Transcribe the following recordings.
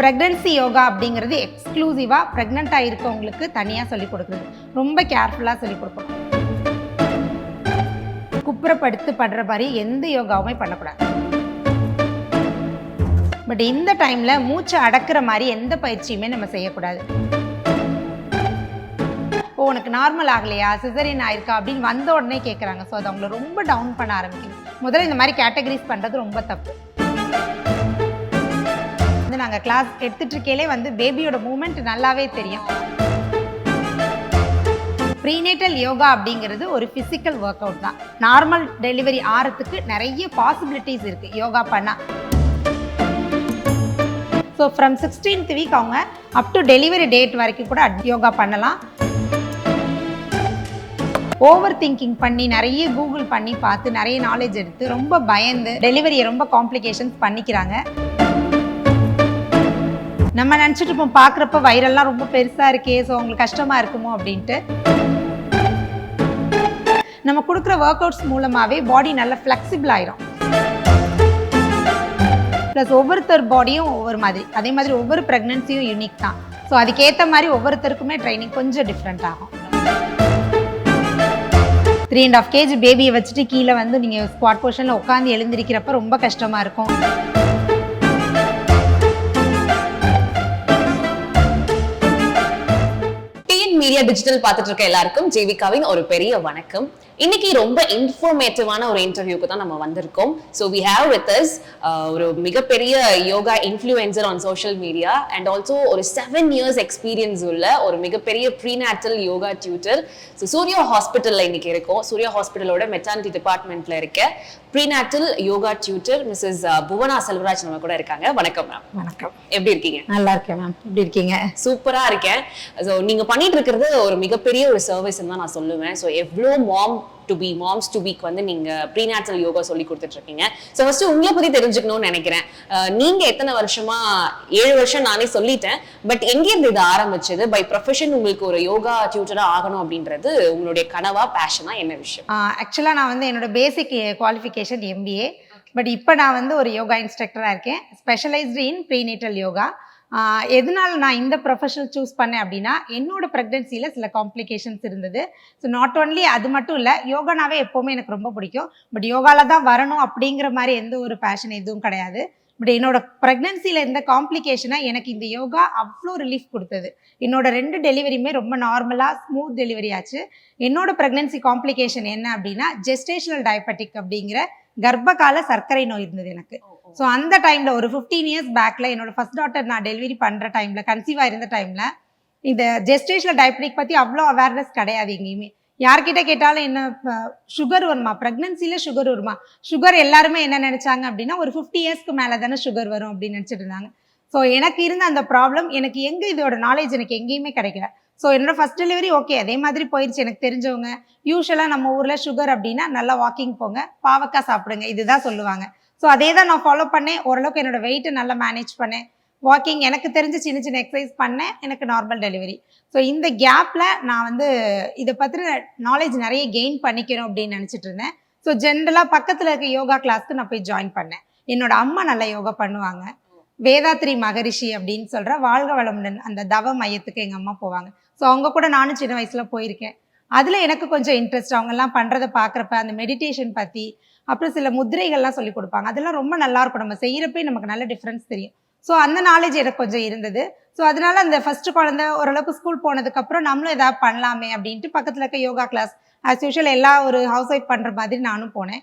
Pregnancy yoga அப்படிங்கிறது எக்ஸ்க்ளூசிவாக ப்ரெக்னெண்ட்டாக இருக்கவங்களுக்கு தனியாக சொல்லிக் கொடுக்குறது. ரொம்ப கேர்ஃபுல்லாக சொல்லிக் கொடுக்கணும். குப்புறப்படுத்து படுற மாதிரி எந்த யோகாவுமே பண்ணக்கூடாது. பட் இந்த டைமில் மூச்சை அடக்கிற மாதிரி எந்த பயிற்சியுமே நம்ம செய்யக்கூடாது. ஓ உனக்கு நார்மல் ஆகலையா? சிசரின் ஆயிருக்கா? அப்படின்னு வந்த உடனே கேட்குறாங்க ஸோ அது அவங்கள ரொம்ப டவுன் பண்ண ஆரம்பிக்குது. முதல்ல இந்த மாதிரி கேட்டகரிஸ் பண்ணுறது ரொம்ப தப்பு. வந்து நாங்கள் கிளாஸ் எடுத்துட்ருக்கையிலே வந்து பேபியோட மூமெண்ட் நல்லாவே தெரியும். ப்ரீனேட்டல் யோகா அப்படிங்கிறது ஒரு ஃபிசிக்கல் ஒர்க் அவுட் தான். நார்மல் டெலிவரி ஆறதுக்கு நிறைய பாசிபிலிட்டிஸ் இருக்குது யோகா பண்ணால் ஸோ ஃப்ரம் சிக்ஸ்டீன்த் வீக் அவங்க அப் டு டெலிவரி டேட் வரைக்கும் கூட யோகா பண்ணலாம். ஓவர் திங்கிங் பண்ணி நிறைய கூகுள் பண்ணி பார்த்து நிறைய நாலேஜ் எடுத்து ரொம்ப பயந்து டெலிவரியை ரொம்ப காம்ப்ளிகேஷன்ஸ் பண்ணிக்கிறாங்க. நம்ம நினச்சிட்டு இருப்போம் பார்க்குறப்ப வயிறெல்லாம் ரொம்ப பெருசாக இருக்கே ஸோ அவங்களுக்கு கஷ்டமாக இருக்குமோ அப்படின்ட்டு. நம்ம கொடுக்குற ஒர்க் அவுட்ஸ் மூலமாகவே பாடி நல்லா ஃப்ளெக்சிபிள் ஆயிரும். ப்ளஸ் ஒவ்வொருத்தர் பாடியும் ஒவ்வொரு மாதிரி அதே மாதிரி ஒவ்வொரு ப்ரெக்னென்சியும் யூனிக் தான். ஸோ அதுக்கேற்ற மாதிரி ஒவ்வொருத்தருக்குமே ட்ரைனிங் கொஞ்சம் டிஃப்ரெண்ட் ஆகும். த்ரீ அண்ட் ஆஃப் கேஜி பேபியை வச்சுட்டு கீழே வந்து நீங்கள் ஸ்குவாட் போர்ஷனில் உட்காந்து எழுந்திருக்கிறப்ப ரொம்ப கஷ்டமாக இருக்கும். மீடியா டிஜிட்டல் பார்த்துட்டு இருக்க எல்லாருக்கும் ஜீவிகாவின் ஒரு பெரிய வணக்கம். இன்னைக்கு ரொம்ப இன்ஃபர்மேட்டிவான ஒரு இன்டர்வியூக்கு தான் நம்ம வந்திருக்கோம். So we have with us ஒரு மிகப்பெரிய yoga influencer on social media and also ஒரு செவன் இயர்ஸ் எக்ஸ்பீரியன்ஸ் உள்ள ஒரு மிகப்பெரிய prenatal yoga tutor so Surya ஹாஸ்பிட்டலில் இன்னைக்கு இருக்கோம். சூர்யா ஹாஸ்பிட்டலோட மெட்டானிட்டி டிபார்ட்மெண்ட்ல இருக்க prenatal yoga tutor Mrs Bhuvana Selvaraj நம்ம கூட இருக்காங்க. வணக்கம் மேம் வணக்கம். எப்படி இருக்கீங்க? நல்லா இருக்கேன் மேம் எப்படி இருக்கீங்க? சூப்பரா இருக்கேன். ஸோ நீங்க பண்ணிட்டு இருக்கிறது ஒரு மிகப்பெரிய ஒரு சர்வீஸ் தான் நான் சொல்லுவேன். ஸோ எவ்வளோ mom to be moms to week வந்து நீங்க ப்ரீநேச்சுரல் யோகா சொல்லி கொடுத்துட்டு இருக்கீங்க ஸோ ஃபர்ஸ்ட் உங்களை பத்தி தெரிஞ்சுக்கணும்னு நினைக்கிறேன். நீங்கள் நீங்க எத்தனை வருஷமா ஏழு வருஷம் நானே சொல்லிட்டேன். பட் எங்கேருந்து இது ஆரம்பிச்சது? பை ப்ரொஃபஷன் உங்களுக்கு ஒரு யோகா டியூட்டரா ஆகணும் அப்படின்றது உங்களுடைய கனவா பேஷனா என்ன விஷயம்? ஆக்சுவலாக நான் வந்து என்னோட பேசிக் குவாலிஃபிகேஷன் எம்பிஏ பட் இப்போ நான் வந்து ஒரு யோகா இன்ஸ்ட்ரக்டராக இருக்கேன். ஸ்பெஷலைஸ்டு இன் ப்ரீநேட்டல் யோகா எதனால் நான் இந்த ப்ரொஃபஷனல் சூஸ் பண்ணேன் அப்படின்னா என்னோட ப்ரெக்னென்சியில் சில காம்ப்ளிகேஷன்ஸ் இருந்தது. ஸோ நாட் ஒன்லி அது மட்டும் இல்லை யோகானாவே எப்போவுமே எனக்கு ரொம்ப பிடிக்கும். பட் யோகாவில் தான் வரணும் அப்படிங்கிற மாதிரி எந்த ஒரு பேஷன் எதுவும் கிடையாது. பட் என்னோட ப்ரெக்னென்சியில் இருந்த காம்ப்ளிகேஷனாக எனக்கு இந்த யோகா அவ்வளோ ரிலீஃப் கொடுத்தது. என்னோட ரெண்டு டெலிவரியுமே ரொம்ப நார்மலாக ஸ்மூத் டெலிவரி ஆச்சு. என்னோட ப்ரெக்னென்சி காம்ப்ளிகேஷன் என்ன அப்படின்னா ஜெஸ்டேஷனல் டயபெட்டிக் அப்படிங்கிற கர்ப்பகால சர்க்கரை நோய் இருந்தது எனக்கு. ஸோ அந்த டைமில் ஒரு ஃபிஃப்டீன் இயர்ஸ் பேக்கில் என்னோட ஃபர்ஸ்ட் டாட்டர் நான் டெலிவரி பண்ணுற டைமில் கன்சீவ் இருந்த டைமில் இந்த ஜெஸ்டேஷனல் டயபெட்டிக் பற்றி அவ்வளோ அவேர்னஸ் கிடையாது எங்கேயுமே. யார்கிட்ட கேட்டாலும் என்ன சுகர் வருமா? ப்ரெக்னன்சியில் சுகர் வருமா? சுகர் எல்லாருமே என்ன நினச்சாங்க அப்படின்னா ஒரு ஃபிஃப்டி இயர்ஸ்க்கு மேலே தானே சுகர் வரும் அப்படின்னு நினச்சிட்டு இருந்தாங்க. ஸோ எனக்கு இருந்த அந்த ப்ராப்ளம் எனக்கு எங்கே இதோட நாலேஜ் எனக்கு எங்கேயுமே கிடைக்கல. ஸோ என்னோட ஃபர்ஸ்ட் டெலிவரி ஓகே அதே மாதிரி போயிடுச்சு எனக்கு தெரிஞ்சவங்க. யூஸ்வலாக நம்ம ஊரில் சுகர் அப்படின்னா நல்லா வாக்கிங் போங்க பாவக்காய் சாப்பிடுங்க இதுதான் சொல்லுவாங்க. ஸோ அதே தான் நான் ஃபாலோ பண்ணேன். ஓரளவுக்கு என்னோட வெயிட்டை நல்லா மேனேஜ் பண்ணேன். வாக்கிங் எனக்கு தெரிஞ்ச சின்ன சின்ன எக்ஸசைஸ் பண்ணேன். எனக்கு நார்மல் டெலிவரி ஸோ இந்த கேப்பில் நான் வந்து இதை பற்றின நாலேஜ் நிறைய கெயின் பண்ணிக்கணும் அப்படின்னு நினச்சிட்டு இருந்தேன். ஸோ ஜென்ரலாக பக்கத்தில் இருக்க யோகா கிளாஸ்க்கு நான் போய் ஜாயின் பண்ணேன். என்னோட அம்மா நல்லா யோகா பண்ணுவாங்க. வேதாத்ரி மகரிஷி அப்படின்னு சொல்கிற வாழ்க வளமுடன் அந்த தவ மையத்துக்கு எங்கள் அம்மா போவாங்க. ஸோ அவங்க கூட நானும் சின்ன வயசில் போயிருக்கேன். அதில் எனக்கு கொஞ்சம் இன்ட்ரெஸ்ட் அவங்கெல்லாம் பண்ணுறதை பார்க்குறப்ப அந்த மெடிடேஷன் பற்றி அப்புறம் சில முதிரைகள்லாம் சொல்லி கொடுப்பாங்க. அதெல்லாம் ரொம்ப நல்லா இருக்கும். நம்ம செய்கிறப்பே நமக்கு நல்ல டிஃப்ரென்ஸ் தெரியும். ஸோ அந்த நாலேஜ் எனக்கு கொஞ்சம் இருந்தது. ஸோ அதனால அந்த ஃபர்ஸ்ட் குழந்தை ஓரளவுக்கு ஸ்கூல் போனதுக்கப்புறம் நம்மளும் ஏதாவது பண்ணலாமே அப்படின்ட்டு பக்கத்தில் இருக்க யோகா கிளாஸ் ஆஸ் யூஷுவல் எல்லா ஒரு ஹவுஸ் ஒய்ஃப் பண்ணுற மாதிரி நானும் போனேன்.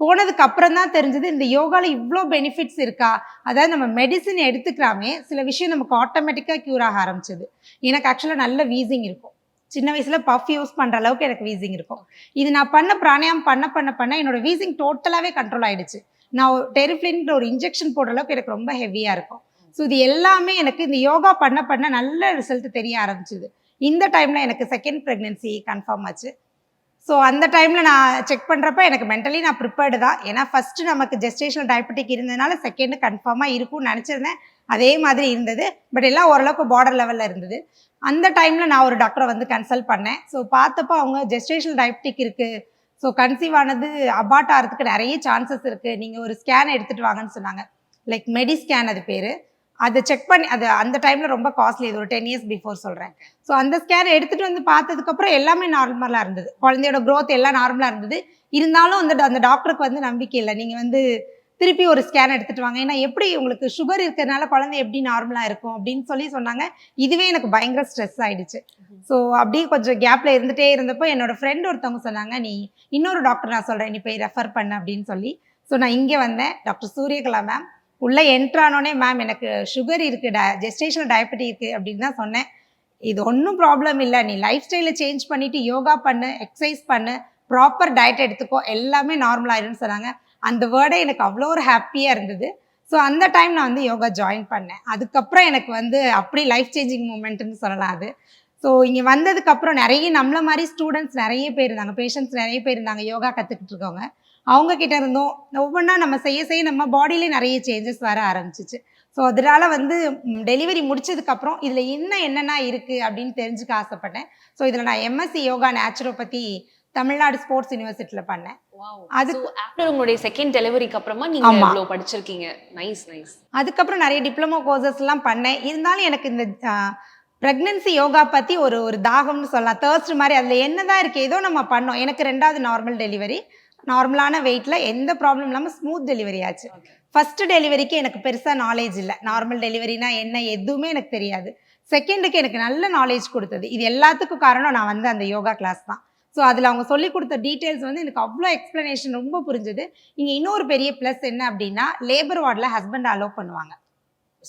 போனதுக்கு அப்புறம் தான் தெரிஞ்சது இந்த யோகாவில் இவ்வளோ பெனிஃபிட்ஸ் இருக்கா? அதாவது நம்ம மெடிசின் எடுத்துக்கிறாமே சில விஷயம் நமக்கு ஆட்டோமேட்டிக்காக க்யூர் ஆக ஆரம்பிச்சது. எனக்கு ஆக்சுவலாக நல்ல வீசிங் இருக்கும். சின்ன வயசில் பஃப் யூஸ் பண்ணுற அளவுக்கு எனக்கு வீசிங் இருக்கும். இது நான் பண்ண பிராணாயம் பண்ண பண்ண பண்ண என்னோட வீசிங் டோட்டலாகவே கண்ட்ரோல் ஆயிடுச்சு. நான் டெரிஃப்ளின்ற ஒரு இன்ஜெக்ஷன் போடுற அளவுக்கு எனக்கு ரொம்ப ஹெவியாக இருக்கும். ஸோ இது எல்லாமே எனக்கு இந்த யோகா பண்ண பண்ண நல்ல ரிசல்ட் தெரிய ஆரம்பிச்சுது. இந்த டைமில் எனக்கு செகண்ட் ப்ரெக்னென்சி கன்ஃபார்ம் ஆச்சு. ஸோ அந்த டைமில் நான் செக் பண்ணுறப்ப எனக்கு மென்டலி நான் ப்ரிப்பேர்டு தான். ஏன்னா ஃபஸ்ட்டு நமக்கு ஜெஸ்டேஷனல் டயபெட்டிக் இருந்ததுனால செகண்டு கன்ஃபார்மாக இருக்கும்னு நினச்சிருந்தேன். அதே மாதிரி இருந்தது. பட் எல்லாம் ஓரளவுக்கு பார்டர் லெவலில் இருந்தது. அந்த டைமில் நான் ஒரு டாக்டரை வந்து கன்சல்ட் பண்ணேன். ஸோ பார்த்தப்போ அவங்க ஜெஸ்டேஷனல் டயபெட்டிக் இருக்குது ஸோ கன்சீவ் ஆனது அபார்ட் ஆகிறதுக்கு நிறைய சான்சஸ் இருக்குது நீங்கள் ஒரு ஸ்கேன் எடுத்துகிட்டு வாங்கன்னு சொன்னாங்க. லைக் மெடி ஸ்கேன் அது பேர். அதை செக் பண்ணி அது அந்த டைமில் ரொம்ப காஸ்ட்லி இது ஒரு டென் இயர்ஸ் பிஃபோர் சொல்கிறேன் ஸோ அந்த ஸ்கேன் எடுத்துகிட்டு வந்து பார்த்ததுக்கப்புறம் எல்லாமே நார்மலாக இருந்தது. குழந்தையோட க்ரோத் எல்லாம் நார்மலாக இருந்தது. இருந்தாலும் அந்த அந்த டாக்டருக்கு வந்து நம்பிக்கை இல்லை. நீங்கள் வந்து திருப்பி ஒரு ஸ்கேன் எடுத்துட்டு வாங்க. ஏன்னா எப்படி உங்களுக்கு சுகர் இருக்கிறதுனால குழந்தை எப்படி நார்மலாக இருக்கும் அப்படின்னு சொல்லி சொன்னாங்க. இதுவே எனக்கு பயங்கர ஸ்ட்ரெஸ் ஆயிடுச்சு. ஸோ அப்படியே கொஞ்சம் கேப்பில் இருந்துகிட்டே இருந்தப்போ என்னோட ஃப்ரெண்ட் ஒருத்தவங்க சொன்னாங்க நீ இன்னொரு டாக்டர் நான் சொல்கிறேன் நீ போய் ரெஃபர் பண்ண அப்படின்னு சொல்லி. ஸோ நான் இங்கே வந்தேன். டாக்டர் சூரியகலா மேம் உள்ளே என்ட்ரானோடனே மேம் எனக்கு சுகர் இருக்குது ட ஜெஸ்டேஷனல் டயபெட்டி இருக்குது அப்படின்னு தான் சொன்னேன். இது ஒன்றும் ப்ராப்ளம் இல்லை. நீ லைஃப் ஸ்டைலை சேஞ்ச் பண்ணிவிட்டு யோகா பண்ணு எக்ஸசைஸ் பண்ணு ப்ராப்பர் டயட் எடுத்துக்கோ. எல்லாமே நார்மல் ஆயிரும்னு சொன்னாங்க. அந்த வேர்டே எனக்கு அவ்வளோ ஒரு ஹாப்பியாக இருந்தது. ஸோ அந்த டைம் நான் வந்து யோகா ஜாயின் பண்ணேன். அதுக்கப்புறம் எனக்கு வந்து அப்படி லைஃப் சேஞ்சிங் மூமெண்ட்னு சொல்லலாம் அது. ஸோ இங்கே வந்ததுக்கப்புறம் நிறைய நம்மள மாதிரி ஸ்டூடெண்ட்ஸ் நிறைய பேர் இருந்தாங்க. பேஷண்ட்ஸ் நிறைய பேர் இருந்தாங்க. யோகா கற்றுக்கிட்டு இருக்கவங்க. அவங்க கிட்ட இருந்தோம் ஒவ்வொன்றா நம்ம செய்ய செய்ய நம்ம பாடியிலே நிறைய சேஞ்சஸ் வர ஆரம்பிச்சிச்சு. ஸோ அதனால வந்து டெலிவரி முடிச்சதுக்கப்புறம் இதில் என்ன என்னென்ன இருக்குது அப்படின்னு தெரிஞ்சுக்க ஆசைப்பட்டேன். ஸோ இதில் நான் MSc yoga naturopathy Tamil Nadu sports யூனிவர்சிட்டியில் பண்ணேன். அது ஆஃப்டர் உங்களுடைய செகண்ட் டெலிவரிக்கு அப்புறமா நீங்க ஆமா. இவ்வளவு படிச்சிருக்கீங்க. நைஸ் நைஸ் அதுக்கப்புறம் நிறைய டிப்ளமோ கோர்சஸ்லாம் பண்ணேன். இருந்தாலும் எனக்கு இந்த ப்ரெக்னென்சி யோகா பற்றி ஒரு ஒரு தாகம்னு சொல்லலாம். தேர்ஸ்ட் மாதிரி அதில் என்ன தான் இருக்குது ஏதோ நம்ம பண்ணோம். எனக்கு ரெண்டாவது நார்மல் டெலிவரி நார்மலான வெயிட்டில் எந்த ப்ராப்ளம் இல்லாமல் ஸ்மூத் டெலிவரி ஆச்சு. ஃபர்ஸ்ட் டெலிவரிக்கு எனக்கு பெருசாக நாலேஜ் இல்லை. நார்மல் டெலிவரினா என்ன எதுவுமே எனக்கு தெரியாது. செகண்டுக்கு எனக்கு நல்ல நாலேஜ் கொடுத்தது. இது எல்லாத்துக்கும் காரணம் நான் வந்து அந்த யோகா கிளாஸ் தான். ஸோ அதில் அவங்க சொல்லி கொடுத்த டீட்டெயில்ஸ் வந்து எனக்கு அவ்வளோ எக்ஸ்ப்ளனேஷன் ரொம்ப புரிஞ்சுது. இங்கே இன்னொரு பெரிய ப்ளஸ் என்ன அப்படின்னா லேபர் வார்டில் ஹஸ்பண்ட் அலோவ் பண்ணுவாங்க.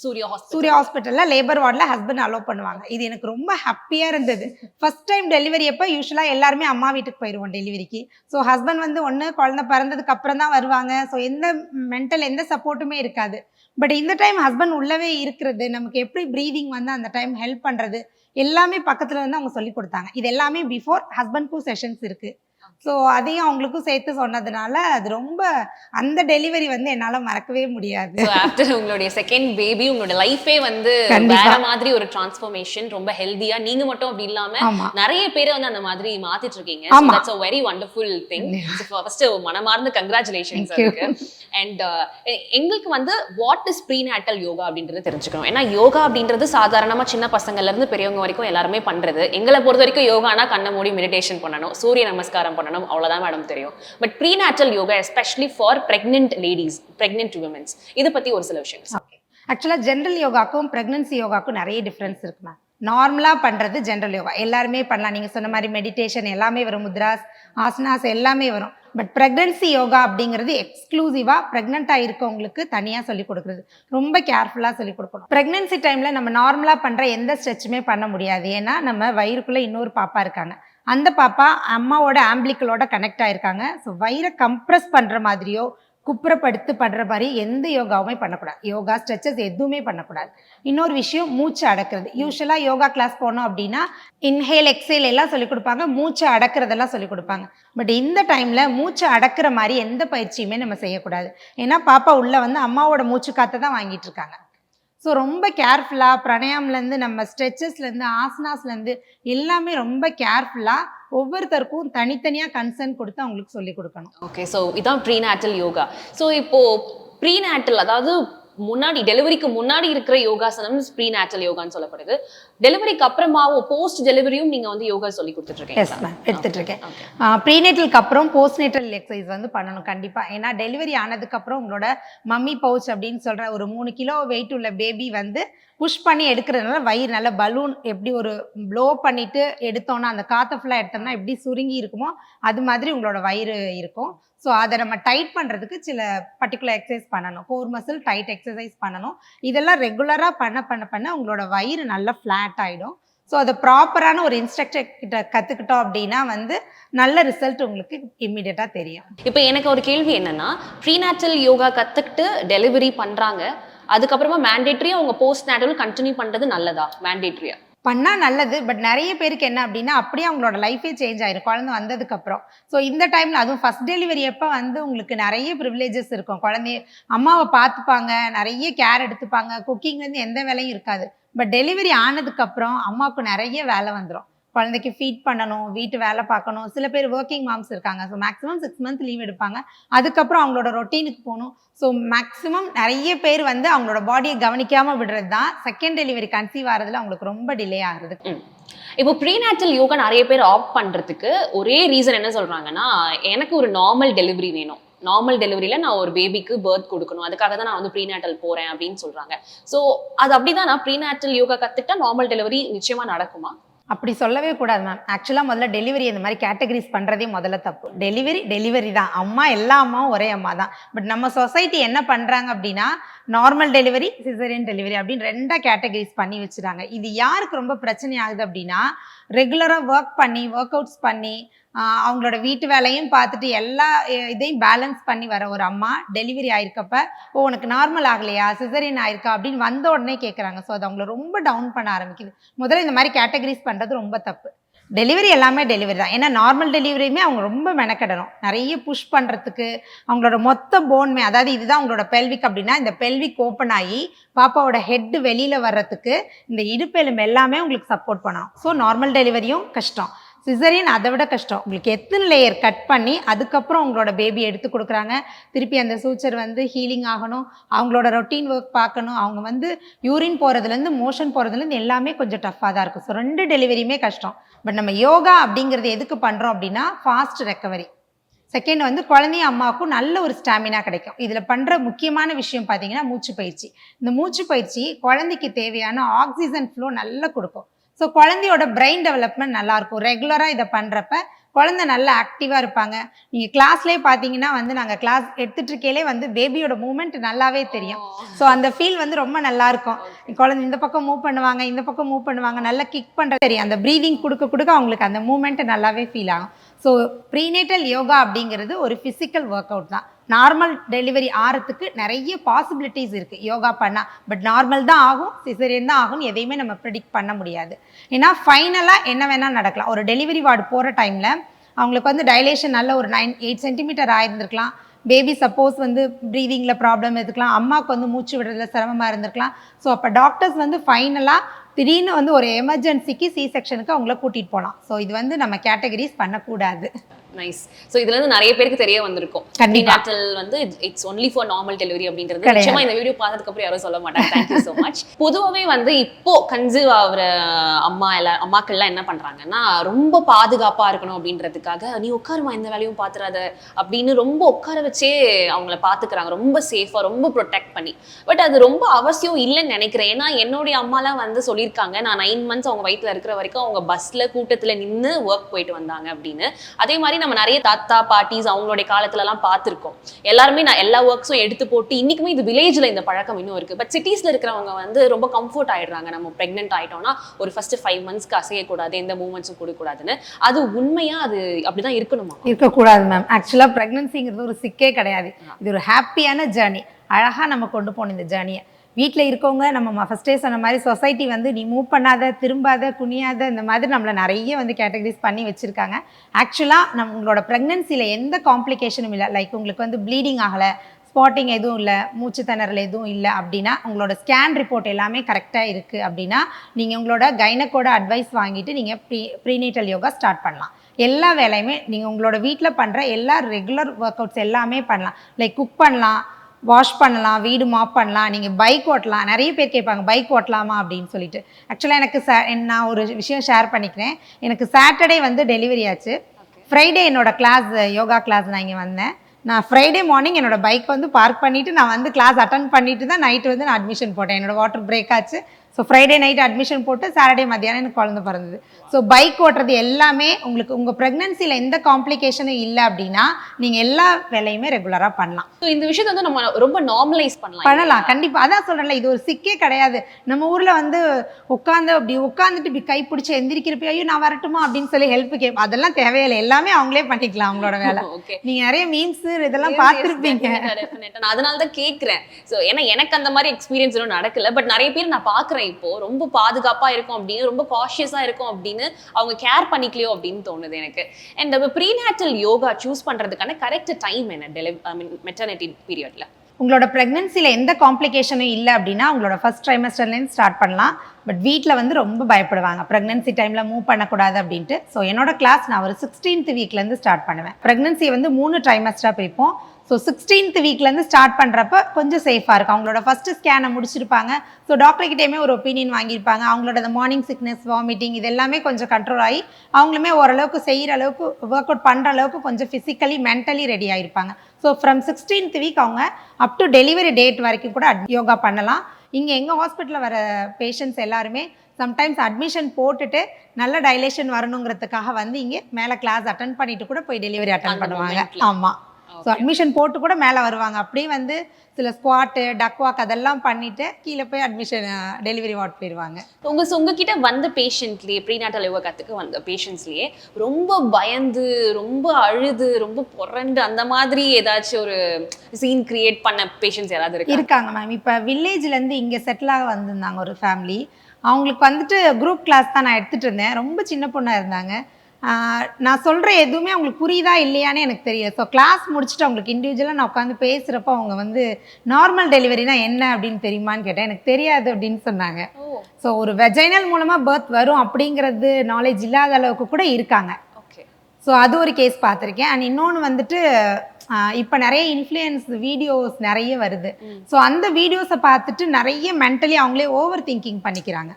சூர்யா சூர்யா ஹாஸ்பிட்டலில் லேபர் வார்டில் ஹஸ்பண்ட் அலோவ் பண்ணுவாங்க. இது எனக்கு ரொம்ப ஹாப்பியாக இருந்தது. ஃபர்ஸ்ட் டைம் டெலிவரி அப்போ யூஸ்வலாக எல்லாருமே அம்மா வீட்டுக்கு போயிடுவோம் டெலிவரிக்கு ஸோ ஹஸ்பண்ட் வந்து ஒன்று குழந்தை பிறந்ததுக்கு அப்புறம் தான் வருவாங்க. ஸோ எந்த மென்டல் எந்த சப்போர்ட்டுமே இருக்காது. பட் இந்த டைம் ஹஸ்பண்ட் உள்ளவே இருக்கிறது. நமக்கு எப்படி ப்ரீதிங் வந்து அந்த டைம் ஹெல்ப் பண்ணுறது எல்லாமே பக்கத்தில் வந்து அவங்க சொல்லி கொடுத்தாங்க. இது எல்லாமே பிஃபோர் ஹஸ்பண்ட்க்கும் செஷன்ஸ் இருக்குது ஸோ அதையும் அவங்களுக்கும் சேர்த்து சொன்னதுனால அது ரொம்ப அந்த டெலிவரி வந்து என்னால் மறக்கவே முடியாது. ஆஃப்டர் உங்களுடைய செகண்ட் பேபி உங்களோட லைஃபே வந்து. வேற மாதிரி ஒரு டிரான்ஸ்ஃபர்மேஷன் ரொம்ப ஹெல்தியா நீங்க மட்டும் அப்படி இல்லாம நிறைய பேரை வந்து அந்த மாதிரி மாத்திட்டு இருக்கீங்க. That's a very wonderful thing first மனமார்ந்த கங்க்ராச்சுலேஷன்ஸ். அதுக்கு. அண்ட் எங்களுக்கு வந்து வாட் இஸ் ப்ரீநாட்டல் யோகா அப்படின்றது தெரிஞ்சுக்கணும். ஏன்னா யோகா அப்படின்றது சாதாரணமா சின்ன பசங்கள்ல இருந்து பெரியவங்க வரைக்கும் எல்லாருமே பண்றது. எங்களை பொறுத்த வரைக்கும் யோகானா கண்ணை மூடி மெடிடேஷன் பண்ணணும். சூரிய நமஸ்காரம் பண்ணணும். அவ்வளவுதான் மேடம் தெரியும். But prenatal yoga especially for pregnant ladies pregnant womens இதை பத்தி ஒரு சில விஷயங்கள் ஆக்சுவலாக ஜென்ரல் யோகாக்கும் ப்ரெக்னன்சி யோகாக்கும் நிறைய டிஃப்ரென்ஸ் இருக்கு மேம் நார்மலாக பண்ணுறது ஜென்ரல் யோகா எல்லாருமே பண்ணலாம். நீங்கள் சொன்ன மாதிரி மெடிடேஷன் எல்லாமே வரும். முத்ராஸ் ஆசனாஸ் எல்லாமே வரும். பட் ப்ரெக்னன்சி யோகா அப்படிங்கிறது எக்ஸ்க்ளூசிவாக ப்ரெக்னெண்ட்டாக இருக்கவங்களுக்கு தனியாக சொல்லி கொடுக்குறது. ரொம்ப கேர்ஃபுல்லாக சொல்லிக் கொடுக்கணும். ப்ரெக்னென்சி டைமில் நம்ம நார்மலாக பண்ணுற எந்த ஸ்ட்ரெச்சுமே பண்ண முடியாது. ஏன்னா நம்ம வயிறுக்குள்ளே இன்னொரு பாப்பா இருக்காங்க. அந்த பாப்பா அம்மாவோட ஆம்பிளிக்கலோட கனெக்ட் ஆயிருக்காங்க. ஸோ வயிறை கம்ப்ரஸ் பண்ணுற மாதிரியோ குப்புறப்படுத்து பண்ணுற மாதிரி எந்த யோகாவுமே பண்ணக்கூடாது. யோகா ஸ்ட்ரெச்சஸ் எதுவுமே பண்ணக்கூடாது. இன்னொரு விஷயம் மூச்சு அடக்கிறது. யூஸ்வலாக யோகா கிளாஸ் போனோம் அப்படின்னா இன்ஹேல் எக்ஸேல் எல்லாம் சொல்லிக் கொடுப்பாங்க. மூச்சு அடக்கிறதெல்லாம் சொல்லிக் கொடுப்பாங்க. பட் இந்த டைமில் மூச்சு அடக்கிற மாதிரி எந்த பயிற்சியுமே நம்ம செய்யக்கூடாது. ஏன்னா பாப்பா உள்ளே வந்து அம்மாவோட மூச்சு காற்றை தான் வாங்கிட்டு இருக்காங்க. ஸோ ரொம்ப கேர்ஃபுல்லாக பிரணயம்லேருந்து நம்ம ஸ்ட்ரெச்சஸ்லேருந்து ஆசனாஸ்லேருந்து எல்லாமே ரொம்ப கேர்ஃபுல்லாக ஒவ்வொருத்தருக்கும் தனித்தனியாக கன்சர்ன் கொடுத்து அவங்களுக்கு சொல்லிக் கொடுக்கணும். ஓகே ஸோ இதான் ப்ரீநாட்டல் யோகா ஸோ இப்போ ப்ரீநாட்டல் அதாவது முன்னாடி டெலிவரிக்கு முன்னாடி இருக்கிற யோகாசனம் ப்ரீநாட்டல் யோகான்னு சொல்லப்படுது. டெலிவரிக்கு அப்புறமாவும் போஸ்ட் டெலிவரியும் நீங்க வந்து யோகா சொல்லி கொடுத்துட்டு இருக்கீங்க எடுத்துட்டு இருக்கேன் Okay. ப்ரீநேட்டலுக்கு அப்புறம் போஸ்ட்நேட்டல் எக்ஸசைஸ் வந்து பண்ணணும். கண்டிப்பாக ஏன்னா டெலிவரி ஆனதுக்கப்புறம் உங்களோட மம்மி பவுச் அப்படின்னு சொல்கிற ஒரு மூணு கிலோ வெயிட் உள்ள பேபி வந்து புஷ் பண்ணி எடுக்கிறதுனால வயிறு நல்ல பலூன் எப்படி ஒரு ப்ளோ பண்ணிட்டு எடுத்தோன்னா அந்த காற்றை ஃபுல்லாக எடுத்தோம்னா எப்படி சுருங்கி இருக்குமோ அது மாதிரி உங்களோட வயிறு இருக்கும். ஸோ அதை நம்ம டைட் பண்ணுறதுக்கு சில பர்டிகுலர் எக்ஸசைஸ் பண்ணணும். கோர் மசில் டைட் எக்ஸசைஸ் பண்ணணும். இதெல்லாம் ரெகுலராக பண்ண பண்ண பண்ண உங்களோட வயிறு நல்லா ஃப்ளாட் ஆகிடும் ஸோ அதை ப்ராப்பரான ஒரு இன்ஸ்ட்ரக்டர் கிட்ட கற்றுக்கிட்டோம் அப்படின்னா வந்து நல்ல ரிசல்ட் உங்களுக்கு இம்மிடியட்டாக தெரியும். இப்போ எனக்கு ஒரு கேள்வி என்னென்னா ப்ரீநேச்சுரல் யோகா கற்றுக்கிட்டு டெலிவரி பண்ணுறாங்க அதுக்கப்புறமா மேண்டேட்ரியா அவங்க போஸ்ட் நேட்டல் கண்டினியூ பண்றது நல்லதா? மேண்டேட்ரியா பண்ணால் நல்லது பட் நிறைய பேருக்கு என்ன அப்படின்னா அப்படியே அவங்களோட லைஃபே சேஞ்ச் ஆயிரும். குழந்தை வந்ததுக்கப்புறம் ஸோ இந்த டைமில் அதுவும் ஃபஸ்ட் டெலிவரி அப்போ வந்து உங்களுக்கு நிறைய ப்ரிவிலேஜஸ் இருக்கும். குழந்தைய அம்மாவை பார்த்துப்பாங்க நிறைய கேர் எடுத்துப்பாங்க. குக்கிங்லேருந்து எந்த வேலையும் இருக்காது. பட் டெலிவரி ஆனதுக்கப்புறம் அம்மாவுக்கு நிறைய வேலை வந்துடும் குழந்தைக்கு ஃபீட் பண்ணணும் வீட்டு வேலை பார்க்கணும். சில பேர் ஒர்க்கிங் மாம்ஸ் இருக்காங்க. So maximum six month leave எடுப்பாங்க. அதுக்கப்புறம் அவங்களோட ரொட்டீனுக்கு போகணும். ஸோ மேக்ஸிமம் நிறைய பேர் வந்து அவங்களோட பாடியை கவனிக்காமல் விடுறது தான் செகண்ட் டெலிவரி கன்சீவ் ஆகிறதுல அவங்களுக்கு ரொம்ப டிலே ஆகுது இப்போ ப்ரீநேச்சுரல் யோகா நிறைய பேர் ஆப்ட் பண்றதுக்கு ஒரே ரீசன் என்ன சொல்றாங்கன்னா எனக்கு ஒரு நார்மல் டெலிவரி வேணும். நார்மல் டெலிவரியில நான் ஒரு பேபிக்கு பர்த் கொடுக்கணும். அதுக்காக தான் நான் வந்து ப்ரீநேட்டல் போறேன் அப்படின்னு சொல்றாங்க. ஸோ அது அப்படிதான் நான் ப்ரீநேட்டல் யோகா கத்துட்டா நார்மல் டெலிவரி நிச்சயமாக நடக்குமா? அப்படி சொல்லவே கூடாது மேம் ஆக்சுவலாக முதல்ல டெலிவரி இந்த மாதிரி கேட்டகரிஸ் பண்ணுறதே முதல்ல தப்பு. டெலிவரி டெலிவரி தான். அம்மா எல்லா அம்மாவும் ஒரே அம்மா தான். பட் நம்ம சொசைட்டி என்ன பண்ணுறாங்க அப்படின்னா நார்மல் டெலிவரி சிசரியன் டெலிவரி அப்படின்னு ரெண்டாக கேட்டகரிஸ் பண்ணி வச்சுறாங்க இது யாருக்கு ரொம்ப பிரச்சனை ஆகுது அப்படின்னா ரெகுலராக ஒர்க் பண்ணி ஒர்க் அவுட்ஸ் பண்ணி அவங்களோட வீட்டு வேலையும் பார்த்துட்டு எல்லா இதையும் பேலன்ஸ் பண்ணி வர ஒரு அம்மா டெலிவரி ஆயிருக்கப்ப ஓ உனக்கு நார்மல் ஆகலையா? சிசரியன் ஆயிருக்கா? அப்படின்னு வந்த உடனே கேட்குறாங்க ஸோ அது அவங்கள ரொம்ப டவுன் பண்ண ஆரம்பிக்குது. முதல்ல இந்த மாதிரி கேட்டகரிஸ் பண்ணுறது ரொம்ப தப்பு. டெலிவரி எல்லாமே டெலிவரி தான். ஏன்னா நார்மல் டெலிவரியுமே அவங்க ரொம்ப மெனக்கெடணும். நிறைய புஷ் பண்ணுறதுக்கு அவங்களோட மொத்த போன்மே அதாவது இதுதான் அவங்களோட பெல்விக் அப்படின்னா இந்த பெல்விக் ஓப்பன் ஆகி பாப்பாவோட ஹெட் வெளியில் வர்றதுக்கு இந்த இடுப்பெலும்பு எல்லாமே உங்களுக்கு சப்போர்ட் பண்ணணும். ஸோ நார்மல் டெலிவரியும் கஷ்டம். சிசரியன் அதை விட கஷ்டம். உங்களுக்கு எத்தனை லேயர் கட் பண்ணி அதுக்கப்புறம் உங்களோட பேபி எடுத்து கொடுக்குறாங்க. திருப்பி அந்த சூச்சர் வந்து ஹீலிங் ஆகணும். அவங்களோட ரொட்டீன் ஒர்க் பார்க்கணும். அவங்க வந்து யூரின் போகிறதுலேருந்து மோஷன் போகிறதுலேருந்து எல்லாமே கொஞ்சம் டஃப்பாக தான் இருக்கும். ஸோ ரெண்டு டெலிவரியுமே கஷ்டம். பட் நம்ம யோகா அப்படிங்கிறது எதுக்கு பண்ணுறோம் அப்படின்னா ஃபாஸ்ட் ரெக்கவரி செகண்ட் வந்து குழந்தையும் அம்மாவுக்கும் நல்ல ஒரு ஸ்டாமினா கிடைக்கும். இதில் பண்ணுற முக்கியமான விஷயம் பார்த்தீங்கன்னா மூச்சு பயிற்சி இந்த மூச்சு பயிற்சி குழந்தைக்கு தேவையான ஆக்சிஜன் ஃப்ளோ நல்லா கொடுக்கும். ஸோ குழந்தையோட பிரெயின் டெவலப்மெண்ட் நல்லா இருக்கும் ரெகுலராக இதை பண்ணுறப்ப குழந்தை நல்லா ஆக்டிவாக இருப்பாங்க. நீங்கள் கிளாஸ்லேயே பார்த்தீங்கன்னா வந்து நாங்கள் கிளாஸ் எடுத்துட்டு இருக்கையிலே வந்து பேபியோட மூமெண்ட் நல்லாவே தெரியும். ஸோ அந்த ஃபீல் வந்து ரொம்ப நல்லா இருக்கும் குழந்தை இந்த பக்கம் மூவ் பண்ணுவாங்க இந்த பக்கம் மூவ் பண்ணுவாங்க நல்லா கிக் பண்ணுறது தெரியும். அந்த ப்ரீதிங் கொடுக்க கொடுக்க அவங்களுக்கு அந்த மூமெண்ட் நல்லாவே ஃபீல் ஆகும். ஸோ ப்ரீனேட்டல் யோகா அப்படிங்கிறது ஒரு ஃபிசிக்கல் ஒர்க் அவுட் தான். நார்மல் டெலிவரி ஆகிறதுக்கு நிறைய பாசிபிலிட்டிஸ் இருக்குது யோகா பண்ணால் பட் நார்மல் தான் ஆகும் சிசரியன் தான் ஆகும் எதையுமே நம்ம ப்ரிடிக்ட் பண்ண முடியாது. ஏன்னா ஃபைனலாக என்ன வேணால் நடக்கலாம். ஒரு டெலிவரி வார்டு போகிற டைமில் அவங்களுக்கு வந்து டைலேஷன் நல்ல ஒரு நைன் எயிட் சென்டிமீட்டர் ஆயிருந்திருக்கலாம். பேபி சப்போஸ் வந்து ப்ரீதிங்கில் ப்ராப்ளம் இருக்கலாம். அம்மாவுக்கு வந்து மூச்சு விடுறதுல சிரமமாக இருந்திருக்கலாம். ஸோ அப்போ டாக்டர்ஸ் வந்து ஃபைனலாக திடீர்னு வந்து ஒரு எமர்ஜென்சிக்கு சி செக்ஷனுக்கு அவங்கள கூட்டிகிட்டு போகலாம் ஸோ இது வந்து நம்ம கேட்டகரிஸ் பண்ணக்கூடாது. நைஸ் ஸோ இதுல இருந்து நிறைய பேருக்கு தெரிய வந்திருக்கும். வந்து it's only for normal delivery அப்படின்றது. நிச்சயமா இந்த வீடியோ பார்த்ததுக்கு அப்புறம் யாரும் சொல்ல மாட்டாங்க. தேங்க்யூ ஸோ மச் பொதுவாகவே வந்து இப்போ கன்சீவ் ஆகுற அம்மா எல்லா அம்மாக்கள்லாம் என்ன பண்றாங்கன்னா ரொம்ப பாதுகாப்பா இருக்கணும் அப்படின்றதுக்காக நீ உட்காருமா இந்த வேலையும் பாத்துறாத அப்படின்னு ரொம்ப உட்கார வச்சே அவங்கள பாத்துக்கிறாங்க. ரொம்ப சேஃபா ரொம்ப ப்ரொடெக்ட் பண்ணி. பட் அது ரொம்ப அவசியம் இல்லைன்னு நினைக்கிறேன். ஏன்னா என்னுடைய அம்மாலாம் வந்து சொல்லியிருக்காங்க நான் நைன் மந்த்ஸ் அவங்க வயித்துல இருக்கிற வரைக்கும் அவங்க பஸ்ல கூட்டத்துல நின்று ஒர்க் போயிட்டு வந்தாங்க அப்படின்னு. அதே மாதிரி நம்ம நிறைய தாத்தா பாட்டிஸ் அவங்களுடைய காலத்துல எல்லாம் பார்த்திருக்கோம். எல்லாருமே நான் எல்லா ஒர்க்ஸும் எடுத்து போட்டு இன்னைக்குமே இது வில்லேஜ்ல இந்த பழக்கம் இன்னும் இருக்கு. பட் சிட்டிஸ்ல இருக்கிறவங்க வந்து ரொம்ப கம்ஃபர்ட் ஆயிடுறாங்க. நம்ம பிரெக்னென்ட் ஆயிட்டோம்னா ஒரு ஃபர்ஸ்ட் ஃபைவ் மந்த்ஸ்க்கு அசையக்கூடாது எந்த மூமெண்ட்ஸும் கொடுக்கக்கூடாதுன்னு. அது உண்மையா அது அப்படிதான் இருக்கணுமா? இருக்கக்கூடாது மேம் ஆக்சுவலாக ப்ரெக்னன்சிங்கிறது ஒரு சிக்கே கிடையாது. இது ஒரு ஹாப்பியான ஜேர்னி அழகாக நம்ம கொண்டு போகணும் இந்த ஜேர்னியை வீட்டில் இருக்கவங்க நம்ம ஃபஸ்ட்டே சொன்ன மாதிரி சொசைட்டி வந்து நீ மூவ் பண்ணாத திரும்பாத குனியாத இந்த மாதிரி நம்மளை நிறைய வந்து கேட்டகரிஸ் பண்ணி வச்சுருக்காங்க. ஆக்சுவலாக நம்மளோட ப்ரெக்னென்சியில் எந்த காம்ப்ளிகேஷனும் இல்லை. லைக் உங்களுக்கு வந்து ப்ளீடிங் ஆகலை ஸ்பாட்டிங் எதுவும் இல்லை மூச்சு திணறல் எதுவும் இல்லை அப்படின்னா உங்களோட ஸ்கேன் ரிப்போர்ட் எல்லாமே கரெக்டாக இருக்குது அப்படின்னா நீங்கள் உங்களோட கைனக்கோட அட்வைஸ் வாங்கிட்டு நீங்கள் ப்ரீ ப்ரீனீட்டல் யோகா ஸ்டார்ட் பண்ணலாம். எல்லா வேலையுமே நீங்கள் உங்களோட வீட்டில் பண்ணுற எல்லா ரெகுலர் ஒர்க் அவுட்ஸ் எல்லாமே பண்ணலாம். லைக் குக் பண்ணலாம் வாஷ் பண்ணலாம் வீடு மாப் பண்ணலாம் நீங்கள் பைக் ஓட்டலாம். நிறைய பேர் கேட்பாங்க பைக் ஓட்டலாமா? அப்படின்னு சொல்லிட்டு. ஆக்சுவலாக எனக்கு ச நான் ஒரு விஷயம் ஷேர் பண்ணிக்கிறேன். எனக்கு சாட்டர்டே வந்து டெலிவரி ஆச்சு. ஃப்ரைடே என்னோட கிளாஸ் யோகா கிளாஸ் நான் இங்கே வந்தேன். நான் ஃப்ரைடே மார்னிங் என்னோட பைக் வந்து பார்க் பண்ணிவிட்டு நான் வந்து கிளாஸ் அட்டன் பண்ணிட்டு தான் நைட்டு வந்து நான் அட்மிஷன் போட்டேன். என்னோட வாட்டர் பிரேக் ஆச்சு. ஸோ ஃப்ரைடே நைட் அட்மிஷன் போட்டு சாட்டர்டே மத்தியானம் எனக்கு குழந்தை பிறந்தது. ஸோ பைக் ஓட்டுறது எல்லாமே உங்களுக்கு உங்கள் ப்ரெக்னன்சியில் எந்த காம்ப்ளிகேஷனும் இல்லை அப்படின்னா நீங்கள் எல்லா வேலையுமே ரெகுலராக பண்ணலாம். ஸோ இந்த விஷயத்தை வந்து நம்ம ரொம்ப நார்மலைஸ் பண்ணலாம். பண்ணலாம். கண்டிப்பா. அதான் சொல்றேன்ல இது ஒரு சிக்கே கிடையாது. நம்ம ஊர்ல வந்து உட்காந்து அப்படி உட்காந்துட்டு இப்படி கை பிடிச்சி எந்திரிக்கிறப்ப ஐயோ நான் வரட்டுமா? அப்படின்னு சொல்லி ஹெல்ப் கேட்போம் அதெல்லாம் தேவையில்லை. எல்லாமே அவங்களே பண்ணிக்கலாம் அவங்களோட வேலை. ஓகே நீங்க நிறைய மீம்ஸ் இதெல்லாம் பார்த்துருப்பீங்க. நான் அதனால தான் கேட்குறேன். ஸோ ஏன்னா எனக்கு அந்த மாதிரி எக்ஸ்பீரியன்ஸ் இன்னும் நடக்கல. பட் நிறைய பேர் நான் பார்க்குறேன் இப்போ. ரொம்ப பாதுகாப்பா இருக்கும் அப்படின்னு ரொம்ப காஷியஸா இருக்கும் அப்படின்னு அவங்க கேர் பண்ணிக்கலையோ அப்படின்னு தோணுது எனக்கு. அண்ட் ப்ரீநேட்டல் யோகா சூஸ் பண்றதுக்கான கரெக்ட் டைம் என்ன? டெலிவ் ஐ மீன் மெட்டர்னிட்டி பீரியட்ல உங்களோட ப்ரெக்னென்சியில் எந்த காம்ப்ளிகேஷனும் இல்லை அப்படின்னா உங்களோட ஃபஸ்ட் ட்ரைமஸ்டர்லேருந்து ஸ்டார்ட் பண்ணலாம். பட் வீட்டில் வந்து ரொம்ப பயப்படுவாங்க. ப்ரெக்னென்சி டைமில் மூவ் பண்ணக்கூடாது அப்படின்ட்டு. ஸோ என்னோட கிளாஸ் நான் ஒரு சிக்ஸ்டீன்த் வீக்லேருந்து ஸ்டார்ட் பண்ணுவேன். ப்ரெக்னென்சியை வந்து மூணு ட்ரைமஸ்டராக பிரிப்போம். ஸோ சிக்ஸ்டீன்த் வீக்லேருந்து ஸ்டார்ட் பண்ணுறப்ப கொஞ்சம் சேஃபாக இருக்கும். அவங்களோட ஃபஸ்ட்டு ஸ்கேனை முடிச்சிருப்பாங்க. ஸோ டாக்டர்கிட்டயுமே ஒரு ஒப்பீனியன் வாங்கியிருப்பாங்க. அவங்களோட அந்த மார்னிங் சிக்னஸ் வாமிட்டிங் இது எல்லாமே கொஞ்சம் கண்ட்ரோல் ஆகி அவங்களுமே ஓரளவுக்கு செய்கிற அளவுக்கு ஒர்க் அவுட் பண்ணுற அளவுக்கு கொஞ்சம் ஃபிசிக்கலி மென்டலி ரெடி ஆகிருப்பாங்க ஸோ ஃப்ரம் சிக்ஸ்டீன்த் வீக் அவங்க அப் டு டெலிவரி டேட் வரைக்கும் கூட யோகா பண்ணலாம். இங்கே எங்கள் ஹாஸ்பிட்டலில் வர பேஷண்ட்ஸ் எல்லாருமே சம்டைம்ஸ் அட்மிஷன் போட்டுட்டு நல்ல டைலேஷன் வரணுங்கிறதுக்காக வந்து இங்கே மேலே கிளாஸ் அட்டன் பண்ணிட்டு கூட போய் டெலிவரி அட்டன் பண்ணுவாங்க. ஆமாம் ஸோ அட்மிஷன் போட்டு கூட மேலே வருவாங்க. அப்படியே வந்து சில ஸ்குவாட்டு டக் வாக் அதெல்லாம் பண்ணிட்டு கீழே போய் அட்மிஷன் டெலிவரி வார்ட் போயிடுவாங்க உங்க so உங்ககிட்ட வந்த பேஷண்ட்லயே ப்ரீநாட்டல் யோகா கத்துக்க வந்த பேஷண்ட்ஸ்லயே ரொம்ப பயந்து ரொம்ப அழுது ரொம்ப புரண்டு அந்த மாதிரி ஏதாச்சும் ஒரு சீன் கிரியேட் பண்ண பேஷண்ட்ஸ் யாராவது இருக்கா? இருக்காங்க மேம் இப்போ வில்லேஜ்லேருந்து இங்கே செட்டில் ஆக வந்திருந்தாங்க ஒரு ஃபேமிலி அவங்களுக்கு வந்துட்டு குரூப் கிளாஸ் தான் நான் எடுத்துகிட்டு இருந்தேன். ரொம்ப சின்ன பொண்ணாக இருந்தாங்க. நான் சொல்கிற எதுவுமே அவங்களுக்கு புரியுதா இல்லையான்னு எனக்கு தெரியல ஸோ கிளாஸ் முடிச்சுட்டு அவங்களுக்கு இண்டிவிஜுவலாக நான் உட்காந்து பேசுகிறப்ப அவங்க வந்து நார்மல் டெலிவரினா என்ன அப்படின்னு தெரியுமான்னு கேட்டேன். எனக்கு தெரியாது அப்படின்னு சொன்னாங்க. ஸோ ஒரு வெஜைனல் மூலமாக பர்த் வரும் அப்படிங்கிறது நாலேஜ் இல்லாத அளவுக்கு கூட இருக்காங்க. ஓகே ஸோ அது ஒரு கேஸ் பார்த்துருக்கேன். அண்ட் இன்னொன்று வந்துட்டு இப்போ நிறைய இன்ஃப்ளூயன்ஸ் வீடியோஸ் நிறைய வருது. ஸோ அந்த வீடியோஸை பார்த்துட்டு நிறைய மென்டலி அவங்களே ஓவர் திங்கிங் பண்ணிக்கிறாங்க.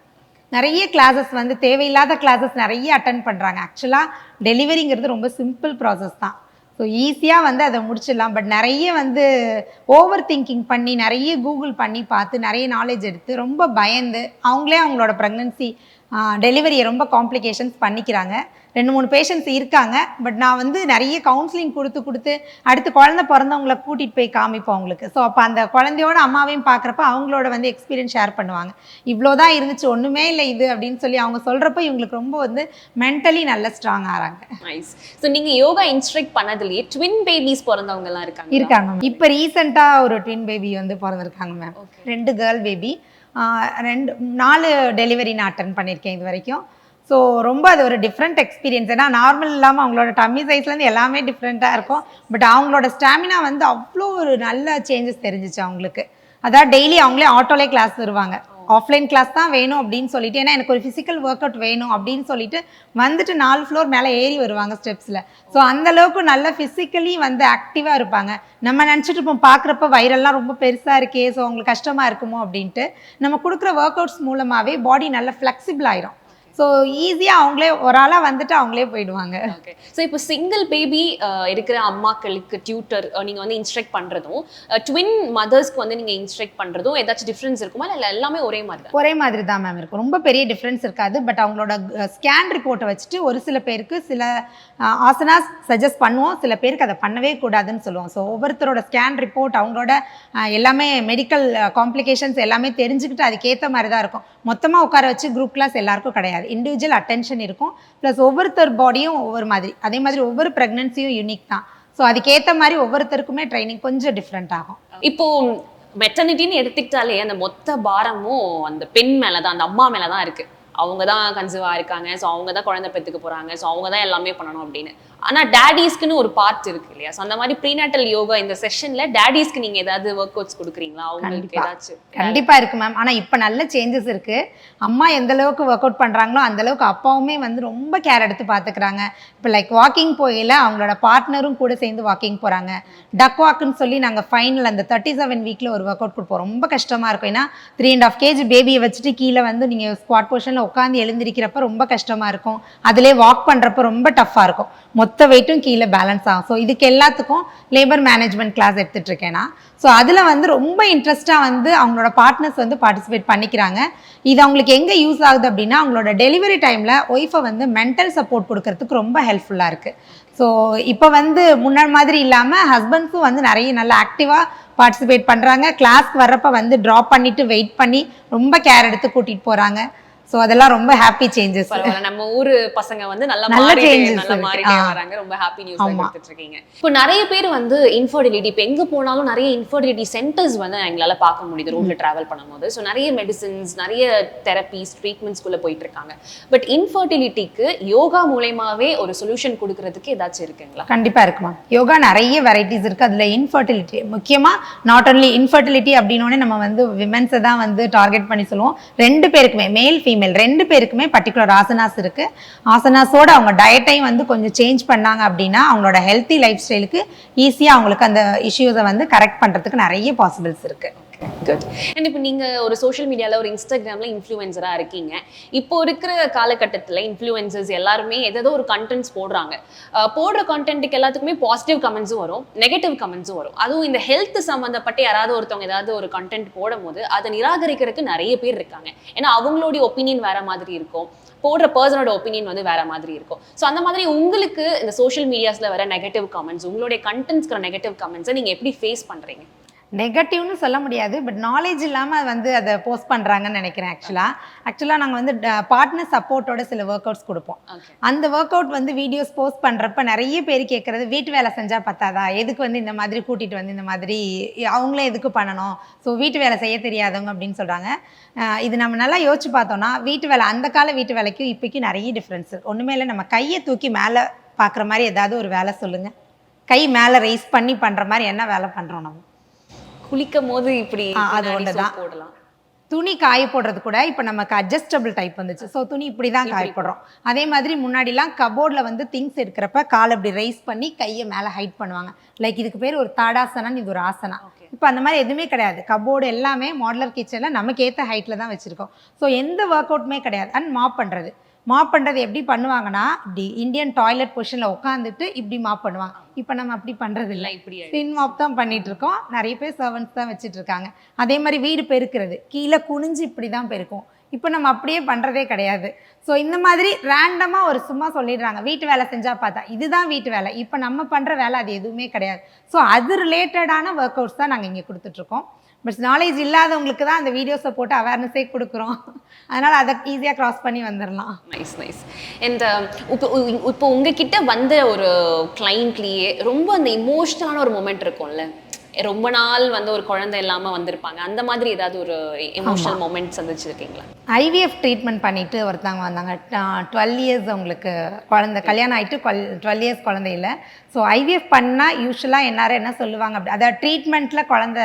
நிறைய கிளாஸஸ் வந்து தேவையில்லாத கிளாஸஸ் நிறைய அட்டன் பண்ணுறாங்க ஆக்சுவலாக டெலிவரிங்கிறது ரொம்ப சிம்பிள் ப்ராசஸ் தான். ஸோ ஈஸியாக வந்து அதை முடிச்சிடலாம். பட் நிறைய வந்து ஓவர் திங்கிங் பண்ணி நிறைய கூகுள் பண்ணி பார்த்து நிறைய நாலேஜ் எடுத்து ரொம்ப பயந்து அவங்களே அவங்களோட ப்ரெக்னன்சி டெலிவரியை ரொம்ப காம்ப்ளிகேஷன்ஸ் பண்ணிக்கிறாங்க. ரெண்டு மூணு பேஷண்ட்ஸ் இருக்காங்க. பட் நான் வந்து நிறைய கவுன்சிலிங் கொடுத்து கொடுத்து அடுத்து குழந்தை பிறந்தவங்கள கூட்டிகிட்டு போய் காமிப்போம் அவங்களுக்கு. ஸோ அப்போ அந்த குழந்தையோட அம்மாவையும் பார்க்குறப்ப அவங்களோட வந்து எக்ஸ்பீரியன்ஸ் ஷேர் பண்ணுவாங்க. இவ்வளோ தான் இருந்துச்சு ஒன்றுமே இல்லை இது அப்படின்னு சொல்லி அவங்க சொல்கிறப்ப இவங்களுக்கு ரொம்ப வந்து மென்டலி நல்ல ஸ்ட்ராங் ஆகிறாங்க நைஸ் ஸோ நீங்க யோகா இன்ஸ்ட்ரக்ட் பண்ணதுலயே ட்வின் பேபிஸ் பிறந்தவங்க எல்லாம் இருக்காங்க இருக்காங்க இப்போ ரீசெண்டாக ஒரு ட்வின் பேபி வந்து பிறந்திருக்காங்க மேம். ரெண்டு கேர்ள் பேபி ரெண்டு நாலு டெலிவரி நான் அட்டன் பண்ணியிருக்கேன் இது வரைக்கும். ஸோ ரொம்ப அது ஒரு டிஃப்ரெண்ட் எக்ஸ்பீரியன்ஸ் ஏன்னா நார்மல் இல்லாமல் அவங்களோட டம்மி சைஸ்லேருந்து எல்லாமே டிஃப்ரெண்ட்டாக இருக்கும். பட் அவங்களோட ஸ்டாமினா வந்து அவ்வளோ ஒரு நல்ல சேஞ்சஸ் தெரிஞ்சிச்சு அவங்களுக்கு. அதான் டெய்லி அவங்களே ஆட்டோலே கிளாஸ் வருவாங்க. ஆஃப்லைன் கிளாஸ் தான் வேணும் அப்படின்னு சொல்லிட்டு ஏன்னா எனக்கு ஒரு ஃபிசிக்கல் ஒர்க் அவுட் வேணும் அப்படின்னு சொல்லிட்டு வந்துட்டு நாலு ஃப்ளோர் மேலே ஏறி வருவாங்க ஸ்டெப்ஸில் ஸோ அந்தளவுக்கு நல்ல ஃபிசிக்கலி வந்து ஆக்டிவாக இருப்பாங்க. நம்ம நினச்சிட்டு இருப்போம் பார்க்குறப்ப வைரல்லாம் ரொம்ப பெருசாக இருக்கே ஸோ அவங்களுக்கு கஷ்டமாக இருக்குமோ அப்படின்ட்டு. நம்ம கொடுக்குற ஒர்க் அவுட்ஸ் மூலமாகவே பாடி நல்லா ஃப்ளெக்சிபிள் ஆயிரும். ஸோ ஈஸியாக அவங்களே ஒரு ஆளாக வந்துட்டு அவங்களே போயிடுவாங்க. ஓகே ஸோ இப்போ சிங்கிள் பேபி இருக்கிற அம்மாக்களுக்கு டியூட்டர் நீங்க வந்து இன்ஸ்ட்ரக்ட் பண்றதும் ட்வின் மதர்ஸ்க்கு வந்து நீங்க இன்ஸ்ட்ரக்ட் பண்றதும் ஏதாச்சும் டிஃபரன்ஸ் இருக்குமா? இல்லை எல்லாமே ஒரே மாதிரி தான் ஒரே மாதிரி தான் மேம் இருக்கும் ரொம்ப பெரிய டிஃப்ரென்ஸ் இருக்காது. பட் அவங்களோட ஸ்கேன் ரிப்போர்ட்டை வச்சுட்டு ஒரு சில பேருக்கு சில ஆசனாஸ் சஜஸ்ட் பண்ணுவோம். சில பேருக்கு அதை பண்ணவே கூடாதுன்னு சொல்லுவோம். ஸோ ஒவ்வொருத்தரோட ஸ்கேன் ரிப்போர்ட் அவங்களோட எல்லாமே மெடிக்கல் காம்ப்ளிகேஷன்ஸ் எல்லாமே தெரிஞ்சுக்கிட்டு அதுக்கேற்ற மாதிரி தான் இருக்கும். மொத்தமாக உட்கார வச்சு குரூப் கிளாஸ் எல்லாருக்கும் கிடையாது. இண்டிவிஜுவல் அட்டென்ஷன் இருக்கும். ப்ளஸ் ஒவ்வொருத்தர் பாடியும் ஒவ்வொரு மாதிரி. அதே மாதிரி ஒவ்வொரு ப்ரெக்னன்சியும் யூனிக் தான். ஸோ அதுக்கேற்ற மாதிரி ஒவ்வொருத்தருக்குமே ட்ரைனிங் கொஞ்சம் டிஃப்ரெண்ட் ஆகும். இப்போ மெட்டர்னிட்டின்னு எடுத்துக்கிட்டாலே அந்த மொத்த பாரமும் அந்த பெண் மேலே தான் அந்த அம்மா மேலே தான் இருக்கு. அவங்க தான் கன்சீவா இருக்காங்க. ஸோ அவங்க தான் குழந்தை பெற்றுக்க போறாங்க. ஸோ அவங்க தான் எல்லாமே பண்ணணும் அப்படின்னு. ஆனா டேடிஸ்க்குன்னு ஒரு பார்ட் இருக்கு இல்லையா? ஸோ அந்த மாதிரி ப்ரீநாட்டல் யோகா இந்த செஷன்ல டேடிஸ்க்கு நீங்க ஏதாவது ஒர்க் அவுட்ஸ் கொடுக்குறீங்களா? அவங்களுக்கு கண்டிப்பா. ஏதாச்சும் கண்டிப்பாக இருக்கு மேம் ஆனால் இப்போ நல்ல சேஞ்சஸ் இருக்கு. அம்மா எந்த அளவுக்கு ஒர்க் அவுட் பண்ணுறாங்களோ அந்த அளவுக்கு அப்பாவுமே வந்து ரொம்ப கேர் எடுத்து பார்த்துக்கிறாங்க இப்போ லைக் வாக்கிங் போகையில் அவங்களோட பார்ட்னரும் கூட சேர்ந்து வாக்கிங் போகிறாங்க டக் வாக்குன்னு சொல்லி நாங்கள் ஃபைனல் அந்த தேர்ட்டி செவன் வீக்கில் ஒரு ஒர்க் அவுட் கொடுப்போம். ரொம்ப கஷ்டமாக இருக்கும். ஏன்னா த்ரீ அண்ட் ஆஃப் கேஜி பேபியை வச்சுட்டு கீழே வந்து நீங்கள் ஸ்குவாட் பொசிஷனில் உட்காந்து எழுந்திருக்கிறப்ப ரொம்ப கஷ்டமாக இருக்கும். அதிலே வாக் பண்ணுறப்ப ரொம்ப டஃப்பாக இருக்கும். மொத்த மொத்த வெயிட்டும் கீழே பேலன்ஸ் ஆகும். ஸோ இதுக்கு எல்லாத்துக்கும் லேபர் மேனேஜ்மெண்ட் கிளாஸ் எடுத்துட்டுருக்கேனா நான் ஸோ அதில் வந்து ரொம்ப இன்ட்ரெஸ்ட்டாக வந்து அவங்களோட பார்ட்னர்ஸ் வந்து பார்ட்டிசிபேட் பண்ணிக்கிறாங்க. இது அவங்களுக்கு எங்கே யூஸ் ஆகுது அப்படின்னா அவங்களோட டெலிவரி டைமில் ஒய்ஃபை வந்து மென்டல் சப்போர்ட் கொடுக்கறதுக்கு ரொம்ப ஹெல்ப்ஃபுல்லாக இருக்குது ஸோ இப்போ வந்து முன்னாடி மாதிரி இல்லாமல் ஹஸ்பண்ட்ஸும் வந்து நிறைய நல்லா ஆக்டிவாக பார்ட்டிசிபேட் பண்ணுறாங்க கிளாஸ்க்கு வர்றப்ப வந்து ட்ராப் பண்ணிவிட்டு வெயிட் பண்ணி ரொம்ப கேர் எடுத்து கூட்டிகிட்டு போகிறாங்க ஸோ அதெல்லாம் ரொம்ப ஹாப்பி சேஞ்சஸ் நம்ம ஊரு பசங்க வந்து நல்லா நல்ல changes நல்லா. மாறிட்டே ஆ. வராங்க. ரொம்ப ஹாப்பி நியூஸ் ஆமா. கொடுத்துட்டு இருக்கீங்க இப்போ நிறைய பேர் வந்து இன்ஃபர்டிலிட்டி இப்போ எங்க போனாலும் நிறைய இன்ஃபர்டிலிட்டி சென்டர்ஸ் வந்து எங்களால பார்க்க முடியுது ரோட்ல டிராவல் பண்ணும்போது. ஸோ நிறைய மெடிசின்ஸ் நிறைய தெரப்பிஸ் ட்ரீட்மெண்ட்ஸ்குள்ள போயிட்டு இருக்காங்க பட் இன்ஃபர்டிலிட்டிக்கு யோகா மூலயமாவே ஒரு சொல்யூஷன் கொடுக்கறதுக்கு ஏதாச்சும் இருக்குங்களா? கண்டிப்பா இருக்குமா யோகா நிறைய வெரைட்டிஸ் இருக்கு. அதுல இன்ஃபர்டிலிட்டி முக்கியமா நாட் only இன்ஃபர்டிலிட்டி அப்படின்னோடனே நம்ம வந்து விமென்ஸை தான் வந்து டார்கெட் பண்ணி சொல்லுவோம். ரெண்டு பேருக்குமே மேல் ஃபீமேல் ரெண்டு பேருக்குமே பர்டிகுலர் ஆசனாஸ் இருக்கு. ஆசனாஸோட அவங்க டயட்டையும் வந்து கொஞ்சம் சேஞ்ச் பண்ணாங்க அப்படின்னா அவங்களோட ஹெல்த்தி லைஃப் ஸ்டைலுக்கு ஈஸியாக அவங்களுக்கு அந்த இஷ்யூஸை வந்து கரெக்ட் பண்றதுக்கு நிறைய பாசிபிள்ஸ் இருக்கு. குட் அண்ட் இப்போ நீங்க ஒரு சோஷியல் மீடியால ஒரு இன்ஸ்டாகிராம்ல இன்ஃப்ளூயன்சராக இருக்கீங்க. இப்போ இருக்கிற காலகட்டத்துல இன்ஃப்ளூயன்சர்ஸ் எல்லாருமே ஏதோ ஒரு கண்டென்ட்ஸ் போடுறாங்க. போடுற கண்டென்ட்டுக்கு எல்லாத்துக்குமே பாசிட்டிவ் கமெண்ட்ஸும் வரும் நெகட்டிவ் கமெண்ட்ஸும் வரும். அதுவும் இந்த ஹெல்த் சம்மந்தப்பட்ட யாராவது ஒருத்தவங்க ஏதாவது ஒரு கண்டென்ட் போடும்போது அதை நிராகரிக்கிறதுக்கு நிறைய பேர் இருக்காங்க. ஏன்னா அவங்களுடைய ஒப்பீனியன் வேற மாதிரி இருக்கும். போடுற பர்சனோட ஒப்பீனியன் வந்து வேற மாதிரி இருக்கும். ஸோ அந்த மாதிரி உங்களுக்கு இந்த சோஷியல் மீடியாஸ்ல வர நெகட்டிவ் கமெண்ட்ஸ் உங்களுடைய கண்டென்ட்ஸ்க்கு நெகட்டிவ் கமெண்ட்ஸை நீங்க எப்படி ஃபேஸ் பண்றீங்க? நெகட்டிவ்னு சொல்ல முடியாது பட் நாலேஜ் இல்லாமல் வந்து அதை போஸ்ட் பண்ணுறாங்கன்னு நினைக்கிறேன் ஆக்சுவலாக ஆக்சுவலாக நாங்கள் வந்து பார்ட்னர் சப்போர்ட்டோட சில ஒர்க் அவுட்ஸ் கொடுப்போம் அந்த ஒர்க் அவுட் வந்து வீடியோஸ் போஸ்ட் பண்ணுறப்ப நிறைய பேர் கேட்குறது வீட்டு வேலை செஞ்சால் பத்தாதா? எதுக்கு வந்து இந்த மாதிரி கூட்டிகிட்டு வந்து இந்த மாதிரி அவங்களே எதுக்கு பண்ணணும்? ஸோ வீட்டு வேலை செய்ய தெரியாதவங்க அப்படின்னு சொல்கிறாங்க இது நம்ம நல்லா யோசிச்சு பார்த்தோம்னா வீட்டு வேலை அந்த கால வீட்டு வேலைக்கும் இப்போக்கும் நிறைய டிஃப்ரென்ஸ் ஒன்றுமே இல்லை நம்ம கையை தூக்கி மேலே பார்க்குற மாதிரி ஏதாவது ஒரு வேலை சொல்லுங்கள் கை மேலே ரைஸ் பண்ணி பண்ணுற மாதிரி என்ன வேலை பண்ணுறோம் நம்ம? குளிக்கும் போது இப்படி அது soap போடலாம். துணி காய போடுறது கூட இப்போ நமக்கு அட்ஜஸ்டபிள் டைப் வந்துச்சு. ஸோ துணி இப்படி. தான் காய போடுறோம் அதே மாதிரி முன்னாடிலாம் கபோர்டில் வந்து திங்ஸ் எடுக்கிறப்ப கால் அப்படி ரைஸ் பண்ணி கையை மேலே ஹைட் பண்ணுவாங்க. லைக் இதுக்கு பேர் ஒரு தாடாசனம் இது ஒரு ஆசனா. இப்போ அந்த மாதிரி எதுவுமே கிடையாது. கபோர்டு எல்லாமே மாடலர் கிச்சனில் நமக்கு ஏற்ற ஹைட்டில் தான் வச்சுருக்கோம். ஸோ எந்த ஒர்க் அவுட்டுமே கிடையாது. அண்ட் மாப் பண்ணுறது மாப் பண்ணுறது எப்படி பண்ணுவாங்கன்னா இப்படி இந்தியன் டாய்லெட் பொசிஷனில் உட்காந்துட்டு இப்படி மாப் பண்ணுவாங்க. இப்போ நம்ம அப்படி பண்ணுறது இல்லை. இப்படி ஸ்பின் மாப் தான் பண்ணிட்டு இருக்கோம் நிறைய பேர் சர்வன்ஸ் தான் வச்சுட்டு இருக்காங்க அதே மாதிரி வீடு பெருக்கிறது. கீழே குனிஞ்சு இப்படி தான் பெருக்கும். இப்போ நம்ம அப்படியே பண்ணுறதே கிடையாது. ஸோ இந்த மாதிரி ரேண்டமாக ஒரு சும்மா சொல்லிடுறாங்க. வீட்டு வேலை செஞ்சால் பார்த்தா இதுதான் வீட்டு வேலை. இப்போ நம்ம பண்ணுற வேலை அது எதுவுமே கிடையாது. ஸோ அது ரிலேட்டடான ஒர்க் அவுட்ஸ் தான் நாங்கள் இங்கே கொடுத்துட்ருக்கோம். பட் நாலேஜ் இல்லாதவங்களுக்கு தான் அந்த வீடியோஸை போட்டு அவேர்னஸே கொடுக்குறோம். அதனால் அதை ஈஸியாக க்ராஸ் பண்ணி வந்துடலாம் நைஸ் நைஸ் அண்ட் இப்போ um, இப்போ உங்ககிட்ட வந்த ஒரு கிளைண்ட்லேயே ரொம்ப அந்த இமோஷனலான ஒரு மூமெண்ட் இருக்கும்ல. ரொம்ப நாள் வந்து ஒரு குழந்தை இல்லாம வந்திருப்பாங்க. அந்த மாதிரி ஏதாவது ஒரு எமோஷனல் மூமெண்ட் சந்திச்சிருக்கீங்களா? ஐவிஎஃப் ட்ரீட்மெண்ட் பண்ணிட்டு ஒருத்தவங்க வந்தாங்க. டுவெல் இயர்ஸ் அவங்களுக்கு குழந்தை கல்யாணம் ஆகிட்டு டுவெல் இயர்ஸ் குழந்தை இல்லை ஸோ ஐவிஎஃப் பண்ணால் யூஸ்வலாக எல்லாரும் என்ன சொல்லுவாங்க? அப்படி அதாவது ட்ரீட்மெண்ட்டில் குழந்தை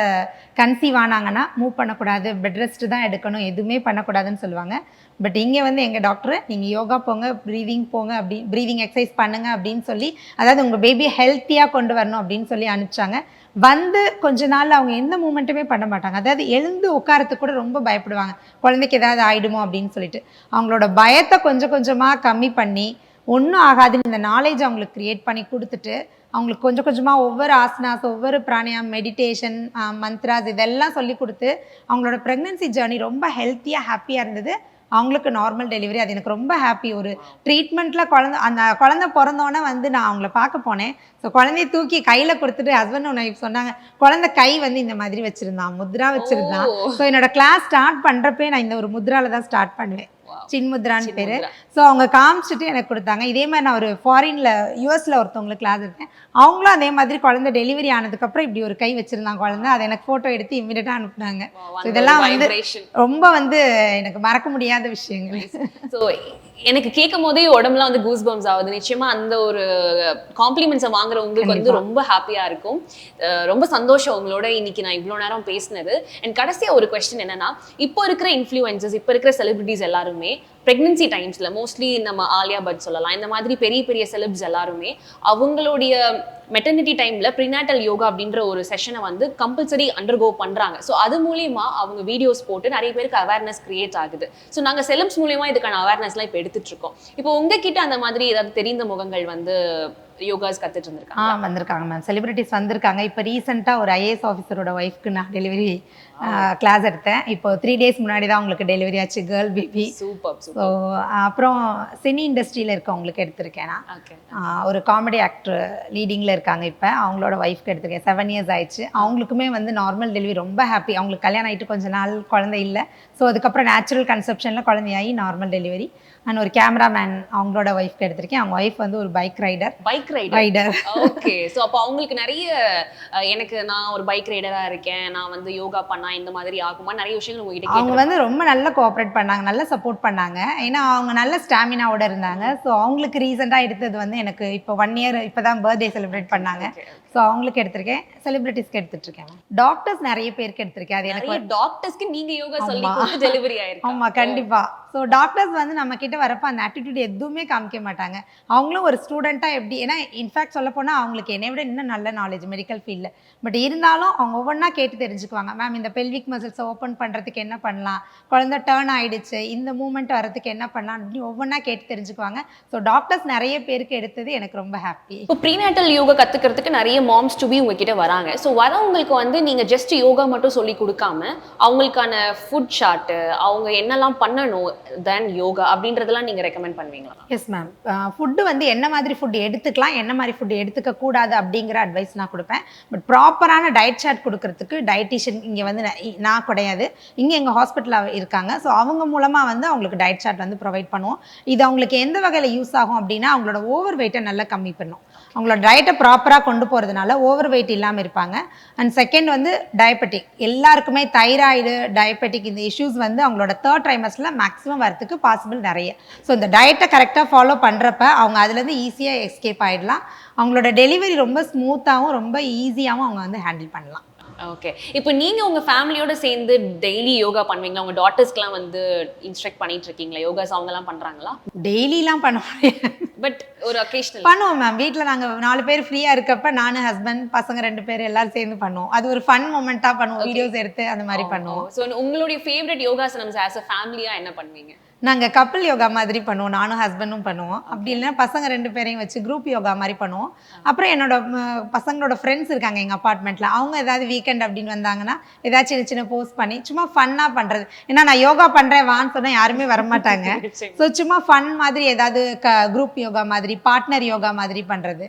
கன்சீவ் ஆனாங்கன்னா மூவ் பண்ணக்கூடாது. பெட் ரெஸ்ட் தான் எடுக்கணும். எதுவுமே பண்ணக்கூடாதுன்னு சொல்லுவாங்க. பட் இங்கே வந்து எங்கள் டாக்டர் நீங்கள் யோகா போங்க ப்ரீதிங் போங்க அப்படி ப்ரீதிங் எக்ஸசைஸ் பண்ணுங்க அப்படின்னு சொல்லி அதாவது உங்கள் பேபியை ஹெல்த்தியாக கொண்டு வரணும் அப்படின்னு சொல்லி அனுப்பிச்சாங்க. வந்து கொஞ்ச நாள் அவங்க எந்த மூமெண்ட்டுமே பண்ண மாட்டாங்க. அதாவது எழுந்து உட்காரத்துக்கு கூட ரொம்ப பயப்படுவாங்க. குழந்தைக்கு ஏதாவது ஆயிடுமோ அப்படின்னு சொல்லிட்டு. அவங்களோட பயத்தை கொஞ்சம் கொஞ்சமாக கம்மி பண்ணி ஒன்றும் ஆகாதுன்னு இந்த நாலேஜ் அவங்களுக்கு க்ரியேட் பண்ணி கொடுத்துட்டு அவங்களுக்கு கொஞ்சம் கொஞ்சமாக ஒவ்வொரு ஆசனாஸ் ஒவ்வொரு பிராணியம் மெடிடேஷன் மந்த்ராஸ் இதெல்லாம் சொல்லி கொடுத்து அவங்களோட ப்ரெக்னென்சி ஜேர்னி ரொம்ப ஹெல்த்தியாக ஹாப்பியாக இருந்தது. அவங்களுக்கு நார்மல் டெலிவரி அது எனக்கு ரொம்ப ஹாப்பி ஒரு ட்ரீட்மெண்ட்டில் குழந்த அந்த குழந்தை பிறந்தோன்னே வந்து நான் அவங்கள பார்க்க போனேன் ஸோ குழந்தைய தூக்கி கையில் கொடுத்துட்டு ஹஸ்பண்ட் ஒன்று சொன்னாங்க குழந்தை கை வந்து இந்த மாதிரி வச்சுருந்தான் முத்ரா வச்சுருந்தான். ஸோ என்னோட கிளாஸ் ஸ்டார்ட் பண்ணுறப்பே நான் இந்த ஒரு முத்ரால தான் ஸ்டார்ட் பண்ணுவேன். சின்முத்ரான்னு பேர். ஸோ அவங்க காமிச்சிட்டு எனக்கு கொடுத்தாங்க. இதே மாதிரி நான் ஒரு ஃபாரினில் யூஎஸில் ஒருத்தவங்களுக்கு கிளாஸ் எடுத்தேன். அவங்களும் அதே மாதிரி குழந்தை டெலிவரி ஆனதுக்கப்புறம் இப்படி ஒரு கை வச்சுருந்தாங்க குழந்தை. அதை எனக்கு ஃபோட்டோ எடுத்து இம்மிடியட்டாக அனுப்புனாங்க. இதெல்லாம் வந்து. ரொம்ப வந்து எனக்கு மறக்க முடியாத விஷயங்கள். ஸோ எனக்கு கேட்கும் போதே உடம்புலாம் வந்து கூஸ் பம்ஸ் ஆகுது. நிச்சயமா அந்த ஒரு காம்ப்ளிமெண்ட்ஸை வாங்குற உங்களுக்கு வந்து ரொம்ப ஹாப்பியா இருக்கும். அஹ் ரொம்ப சந்தோஷம் உங்களோட இன்னைக்கு நான் இவ்வளோ நேரம் பேசினது. அண்ட் கடைசியா ஒரு கொஸ்டின் என்னன்னா இப்போ இருக்கிற இன்ஃப்ளூயன்சஸ் இப்போ இருக்கிற செலிபிரிட்டிஸ் எல்லாருமே ப்ரெக்னன்சி டைம்ஸில் மோஸ்ட்லி நம்ம ஆலியா பட் சொல்லலாம். இந்த மாதிரி பெரிய பெரிய செலிப்ஸ் எல்லாருமே அவங்களுடைய மெட்டர்னிட்டி டைமில் ப்ரினாட்டல் யோகா அப்படின்ற ஒரு செஷனை வந்து கம்பல்சரி அண்டர்கோ பண்ணுறாங்க ஸோ அது மூலியமா அவங்க வீடியோஸ் போட்டு நிறைய பேருக்கு அவேர்னஸ் கிரியேட் ஆகுது. ஸோ நாங்கள் செலிப்ஸ் மூலியமா இதுக்கான அவேர்னஸ்லாம் இப்போ எடுத்துகிட்ருக்கோம் இப்போ உங்ககிட்ட அந்த மாதிரி ஏதாவது தெரிந்த முகங்கள் வந்து யோகாஸ் கத்துட்டு ஆ இருந்திருக்காங்க வந்திருக்காங்க மேம் செலிபிரிட்டிஸ் வந்திருக்காங்க. இப்போ ரீசெண்டாக ஒரு ஐஏஎஸ் ஆஃபீஸரோட ஒய்ஃப்க்கு நான் டெலிவரி கிளாஸ் எடுத்தேன். இப்போ த்ரீ டேஸ் முன்னாடி தான் அவங்களுக்கு டெலிவரி ஆச்சு கேர்ள் பேபி சூப்பர் ஸோ அப்புறம் சினி இண்டஸ்ட்ரியில் இருக்கவங்களுக்கு எடுத்திருக்கேன் நான். ஒரு காமெடி ஆக்டர் லீடிங்கில் இருக்காங்க இப்போ. அவங்களோட ஒய்ஃப்க்கு எடுத்திருக்கேன். செவன் இயர்ஸ் ஆயிடுச்சு. அவங்களுக்குமே வந்து நார்மல் டெலிவரி ரொம்ப ஹாப்பி அவங்களுக்கு கல்யாணம் ஆகிட்டு கொஞ்ச நாள் குழந்தை இல்லை. ஸோ அதுக்கப்புறம் நேச்சுரல் கன்செப்ஷனில் குழந்தையாகி நார்மல் டெலிவரி அண்ட் ஒரு கேமராமேன் அவங்களோட ஒய்ஃப்க்கு எடுத்திருக்கேன். அவங்க ஒய்ஃப் வந்து ஒரு bike rider bike rider rider okay so அப்போ அவங்களுக்கு நிறைய எனக்கு நான் ஒரு பைக் ரைடரா இருக்கேன். நான் வந்து யோகா பண்ணா இந்த மாதிரி ஆகுமா? நிறைய விஷயங்கள் உங்ககிட்ட அவங்க வந்து ரொம்ப நல்லா கோஆப்ரேட் பண்ணாங்க நல்லா சப்போர்ட் பண்ணாங்க. ஏன்னா அவங்க நல்ல ஸ்டாமினாவோட இருந்தாங்க. ஸோ அவங்களுக்கு ரீசெண்டாக எடுத்தது வந்து எனக்கு இப்போ ஒன் இயர் இப்போ தான் பர்த்டே செலிப்ரேட் பண்ணாங்க ஸோ அவங்களுக்கு எடுத்திருக்கேன். செலிபிரிட்டிஸ்க்கு எடுத்துட்டு இருக்கேன் டாக்டர்ஸ் நிறைய பேருக்கு எடுத்திருக்கேன். அது எனக்கு டாக்டர்ஸ்க்கு நீங்க யோகா சொல்லி டெலிவரி ஆயிருக்கு? ஆமா கண்டிப்பா. ஸோ டாக்டர்ஸ் வந்து நம்ம கிட்ட வரப்போ அந்த ஆட்டிடியூட் எதுவுமே காமிக்க மாட்டாங்க. அவங்களும் ஒரு ஸ்டூடெண்ட்டாக எப்படி ஏன்னா இன்ஃபேக்ட் சொல்ல போனால் அவங்களுக்கு என்னை விட இன்னும் நல்ல நாலேஜ் மெடிக்கல் ஃபீல்டில் பட் இருந்தாலும் அவங்க ஒவ்வொன்றா கேட்டு தெரிஞ்சுக்குவாங்க. மேம் இந்த பெல்விக் மசில்ஸை ஓப்பன் பண்ணுறதுக்கு என்ன பண்ணலாம்? குழந்தை டேர்ன் ஆகிடுச்சு இந்த மூமெண்ட் வரதுக்கு என்ன பண்ணலாம்? அப்படின்னு ஒவ்வொன்றா கேட்டு தெரிஞ்சுக்குவாங்க. ஸோ டாக்டர்ஸ் நிறைய பேருக்கு எடுத்தது எனக்கு ரொம்ப ஹாப்பி இப்போ ப்ரீநேட்டல் யோகா கற்றுக்கிறதுக்கு நிறைய மாம்ஸ் டு பி உங்ககிட்ட வராங்க. ஸோ வரவங்களுக்கு வந்து நீங்கள் ஜஸ்ட் யோகா மட்டும் சொல்லி கொடுக்காம அவங்களுக்கான ஃபுட் ஷார்ட்டு அவங்க என்னெல்லாம் பண்ணணும் தென் யோகா அப்படின்றதெல்லாம் நீங்கள் ரெக்கமெண்ட் பண்ணுவீங்களா? எஸ் மேம் ஃபுட்டு வந்து என்ன மாதிரி ஃபுட் எடுத்துக்கலாம் என்ன மாதிரி ஃபுட் எடுத்துக்க கூடாது அப்படிங்கிற அட்வைஸ் நான் கொடுப்பேன். பட் ப்ராப்பரான டயட் சார்ட் கொடுக்கறதுக்கு டயட்டிஷியன் இங்கே வந்து நான் நான் கிடையாது. இங்கே எங்கள் ஹாஸ்பிட்டலில் இருக்காங்க. ஸோ அவங்க மூலமாக வந்து அவங்களுக்கு டயட் சார்ட் வந்து ப்ரொவைட் பண்ணுவோம். இது அவங்களுக்கு எந்த வகையில் யூஸ் ஆகும் அப்படின்னா அவங்களோட ஓவர் வெயிட்டை நல்லா கம்மி பண்ணும். அவங்களோட டயட்டை ப்ராப்பராக கொண்டு போகிறதுனால ஓவர் வெயிட் இல்லாமல் இருப்பாங்க. அண்ட் செகண்ட் வந்து டயபெட்டிக் எல்லாருக்குமே தைராய்டு டயபெட்டிக் இந்த இஷ்யூஸ் வந்து அவங்களோட தேர்ட் ட்ரைமஸ்டில் மேக்ஸிமம் வரத்துக்கு பாசிபிள் நிறைய. ஸோ இந்த டயட்டை கரெக்டாக ஃபாலோ பண்ணுறப்ப அவங்க அதுலேருந்து ஈஸியாக எஸ்கேப் ஆகிடலாம் அவங்களோட டெலிவரி ரொம்ப ஸ்மூத்தாகவும் ரொம்ப ஈஸியாகவும் அவங்க வந்து ஹேண்டில் பண்ணலாம். ஓகே இப்போ நீங்க உங்க ஃபேமிலியோட சேர்ந்து டெய்லி யோகா பண்ணுவீங்களா? உங்க டாட்டர்ஸ்க்குலாம் வந்து இன்ஸ்ட்ரக்ட் பண்ணிட்டு இருக்கீங்களா யோகாஸ் அவங்கலாம் பண்றாங்களா? டெய்லிலாம் பண்ண பட் ஒரு அக்கேஷனல் பண்ணுவோம் மேம் வீட்டில் நாங்கள் நாலு பேர் ஃப்ரீயாக இருக்கப்ப நானும் ஹஸ்பண்ட் பசங்க ரெண்டு பேர் எல்லாரும் சேர்ந்து பண்ணுவோம். அது ஒரு ஃபன் மூமெண்ட்டாக பண்ணுவோம். வீடியோஸ் எடுத்து அந்த மாதிரி பண்ணுவோம். ஸோ உங்களுடைய ஃபேவரட் யோகாசனம்ஸ் ஆஸ் அ ஃபேமிலியா என்ன பண்ணுவீங்க? நாங்கள் கப்பிள் யோகா மாதிரி பண்ணுவோம். நானும் ஹஸ்பண்டும் பண்ணுவோம். அப்படி இல்லைன்னா பசங்க ரெண்டு பேரையும் வச்சு குரூப் யோகா மாதிரி பண்ணுவோம். அப்புறம் என்னோட பசங்களோட ஃப்ரெண்ட்ஸ் இருக்காங்க எங்கள் அப்பார்ட்மெண்ட்டில் அவங்க ஏதாவது வீக்கெண்ட் அப்படின்னு வந்தாங்கன்னா ஏதாவது சின்ன சின்ன போஸ்ட் பண்ணி சும்மா ஃபன்னாக பண்ணுறது ஏன்னா நான் யோகா பண்ணுறேன் வான்னு சொன்னால் யாருமே வரமாட்டாங்க. ஸோ சும்மா ஃபன் மாதிரி ஏதாவது க குரூப் யோகா மாதிரி பார்ட்னர் யோகா மாதிரி பண்ணுறது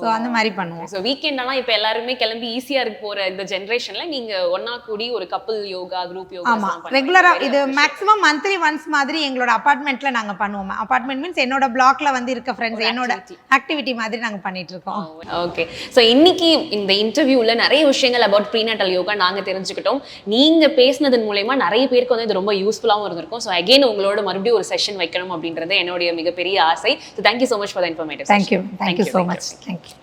ஸோ அந்த மாதிரி பண்ணுவோம். ஸோ வீக்கெண்ட் ஆனால் இப்போ எல்லாருமே கிளம்பி ஈஸியா இருக்கு போற இந்த ஜென்ரேஷன்ல நீங்க ஒண்ணா கூடி ஒரு கப்புள் யோகா குரூப் யோகா ஆமா. ரெகுலரா இது மேக்ஸிமம் மந்த்லி ஒன்ஸ் மாதிரி எங்களோட அபார்ட்மெண்ட்ல நாங்க பண்ணுவோம். அபார்ட்மெண்ட் மீன்ஸ் என்னோட பிளாக்ல வந்து இருக்க ஃப்ரெண்ட்ஸ் என்னோட ஆக்டிவிட்டி மாதிரி நாங்க பண்ணிட்டு இருக்கோம். ஓகே ஸோ இன்னைக்கு இந்த இன்டர்வியூல நிறைய விஷயங்கள் அபவுட் ப்ரீநட்டல் யோகா நாங்க தெரிஞ்சுக்கிட்டோம். நீங்க பேசினதன் மூலயமா நிறைய பேருக்கு வந்து இது ரொம்ப யூஸ்ஃபுல்லாகவும் இருந்திருக்கும். ஸோ அகைன் உங்களோட மறுபடியும் ஒரு செஷன் வைக்கணும் அப்படின்றது என்னுடைய மிகப்பெரிய ஆசை. So thank you so much for the informative thank you thank you so much thank you